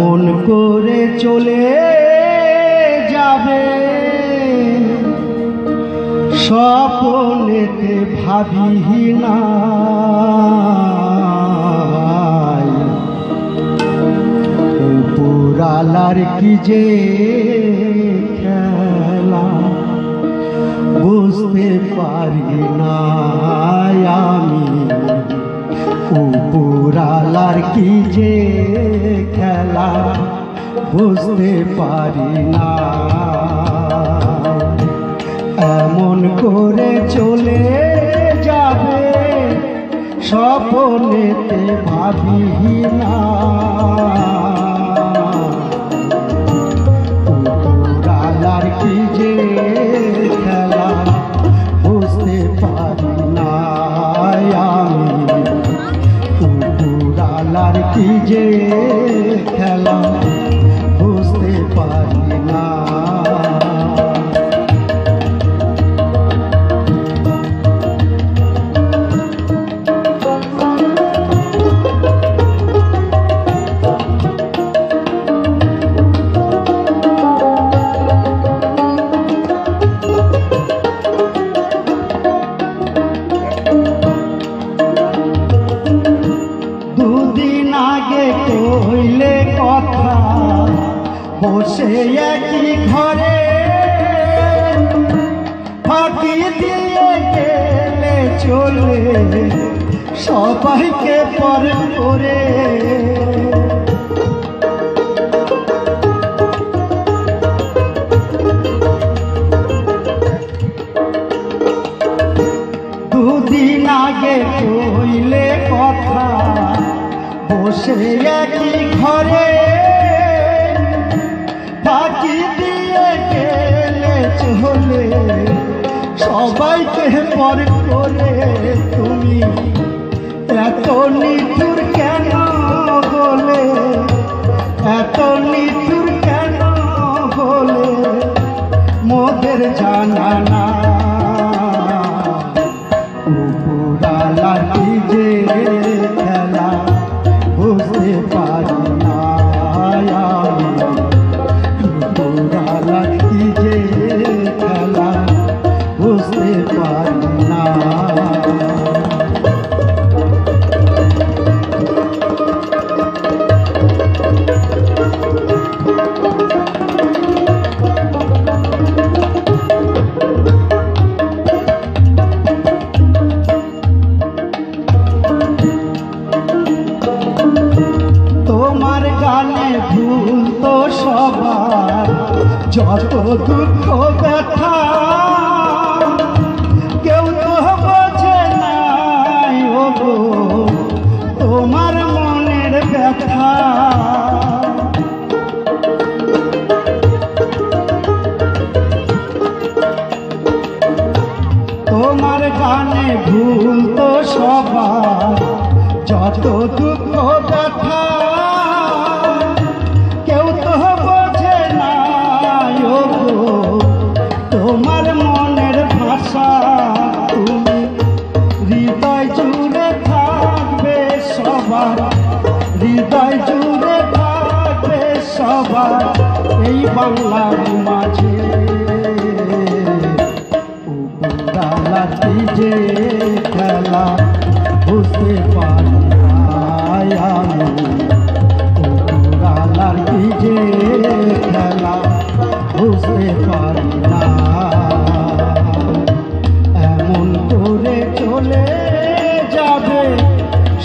এমন করে চলে যাবে? স্বপনেতে ভাবি না। পুরালার কি যে খেলা? বুঝতে পারি না আমি। উপরালার কি যে খেলা? বুঝতে পারি না। এমন করে চলে যাবে স্বপনেতে ভাবি বসে একই ঘরে। ফাঁকি দিয়ে গেলে চলে, সবাইকে পর করে। দুদিন আগে কইলে কথা, বসে একই ঘরে। বাকি দিয়ে গেলে চলে, সবাইকে পর করে তুমি। এত নিঠুর কেন বলে এত নিঠুর কেন বলে মোদের জানা না। উপরালা যত দুঃখ ব্যথা। কেউ তো বোঝে নাই তোমার মনের ব্যথা। তোমার গানে ভুল তো সবার, যত দুঃখ ব্যথা। সবার হৃদয় জুড়ে থাকবে সবার এই বাংলার মাঝে। খেলা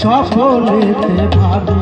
চলে যাবে সফলেতে ভাবি না